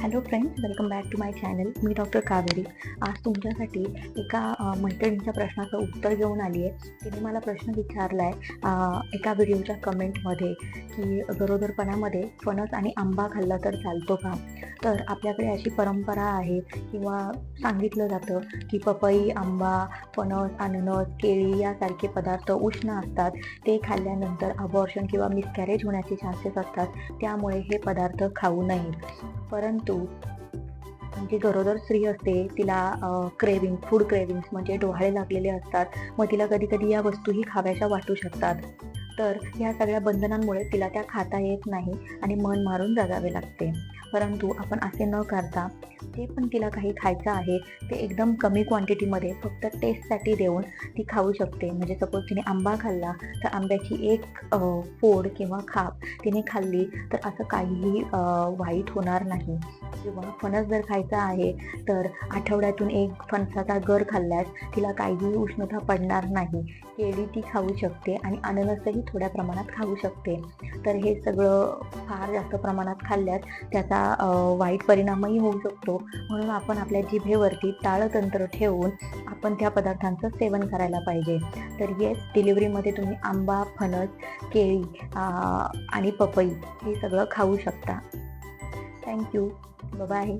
Hello friends welcome back to my channel me doctor Kaveri. आज तुमच्यासाठी एका मैत्रिणीच्या प्रश्नाचं उत्तर घेऊन आली आहे तिने मला प्रश्न विचारला आहे एका व्हिडिओच्या कमेंटमध्ये की गरोदरपणामध्ये फणस आणि आंबा खाल्ला तर चालतो का? तर आपल्याकडे अशी परंपरा आहे किंवा सांगितलं जातं की पपई आंबा फणस अननस केळी यासारखे पदार्थ उष्ण असतात. ते खाल्ल्यानंतर अबॉर्शन किंवा मिसकॅरेज होण्याचे चान्सेस असतात. त्यामुळे हे पदार्थ खाऊ नये. परंतु जी गरोदर स्त्री असते तिला क्रेविंग फूड क्रेविंग्स म्हणजे डोहाळे लागलेले असतात. मग तिला कधी कधी या वस्तूही खाव्याशा वाटू शकतात. तर ह्या सगळ्या बंधनांमुळे तिला त्या खाता येत नाही आणि मन मारून जगावे लागते. परंतु आपण असे न करता जे पण तिला काही खायचं आहे ते एकदम कमी क्वांटिटीमध्ये फक्त टेस्टसाठी देऊन ती खाऊ शकते. म्हणजे सपोज तिने आंबा खाल्ला तर आंब्याची एक फोड किंवा खाप तिने खाल्ली तर असं काहीही वाईट होणार नाही. किंवा फणस जर खायचा आहे तर आठवड्यातून एक फणसाचा गर खाल्ल्यास तिला काहीही उष्णता पडणार नाही. केळी ती खाऊ शकते आणि अननसही थोड्या प्रमाणात खाऊ शकते. तर हे सगळं फार जास्त प्रमाणात खाल्ल्यास त्याचा त्याचा वाईट परिणामही होऊ शकतो. म्हणून आपण आपल्या जिभेवरती ताळतंत्र ठेवून आपण त्या पदार्थांचं सेवन करायला पाहिजे. तर येस डिलिव्हरीमध्ये तुम्ही आंबा फणस केळी आणि पपई हे सगळं खाऊ शकता. Thank you bye